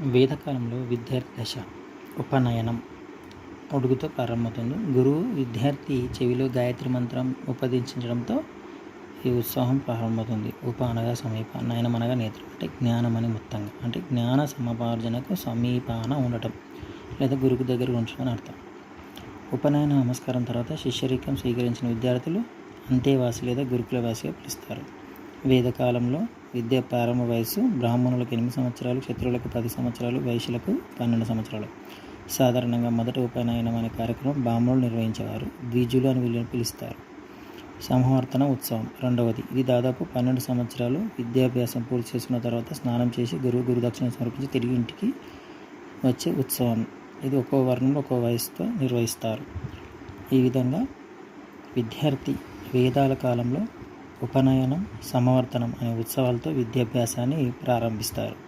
వేదకాలంలో విద్యార్థి దశ ఉపనయనం ఉడుగుతో ప్రారంభమవుతుంది. గురువు విద్యార్థి చెవిలో గాయత్రి మంత్రం ఉపదేశించడంతో ఈ ఉత్సాహం ప్రారంభమవుతుంది. ఉప అనగా సమీప నయనం అనగా నేత్రం అంటే జ్ఞానం అని మొత్తంగా అంటే జ్ఞాన సముపార్జనకు సమీపాన ఉండటం లేదా గురువు దగ్గర ఉంచడం అని అర్థం. ఉపనయన నమస్కారం తర్వాత శిష్యరికం స్వీకరించిన విద్యార్థులు అంతేవాసి లేదా గురుకులవాసిగా పిలుస్తారు. వేదకాలంలో విద్య ప్రారంభ వయసు బ్రాహ్మణులకు ఎనిమిది సంవత్సరాలు క్షత్రులకు పది సంవత్సరాలు వైశ్యులకు పన్నెండు సంవత్సరాలు. సాధారణంగా మొదటి ఉపనయనం అనే కార్యక్రమం బ్రాహ్మణులు నిర్వహించేవారు ద్విజులు అని వీళ్ళని పిలుస్తారు. సంహవర్తన ఉత్సవం రెండవది. ఇది దాదాపు పన్నెండు సంవత్సరాలు విద్యాభ్యాసం పూర్తి చేసుకున్న తర్వాత స్నానం చేసి గురువు గురుదక్షిణ సమర్పించి తిరిగి ఇంటికి వచ్చే ఉత్సవం. ఇది ఒక్కో వర్ణంలో ఒక్కో వయసుతో నిర్వహిస్తారు. ఈ విధంగా విద్యార్థి వేదాల కాలంలో ఉపనయనం సమవర్తనం అనే ఉత్సవాలతో విద్యాభ్యాసాన్ని ప్రారంభిస్తారు.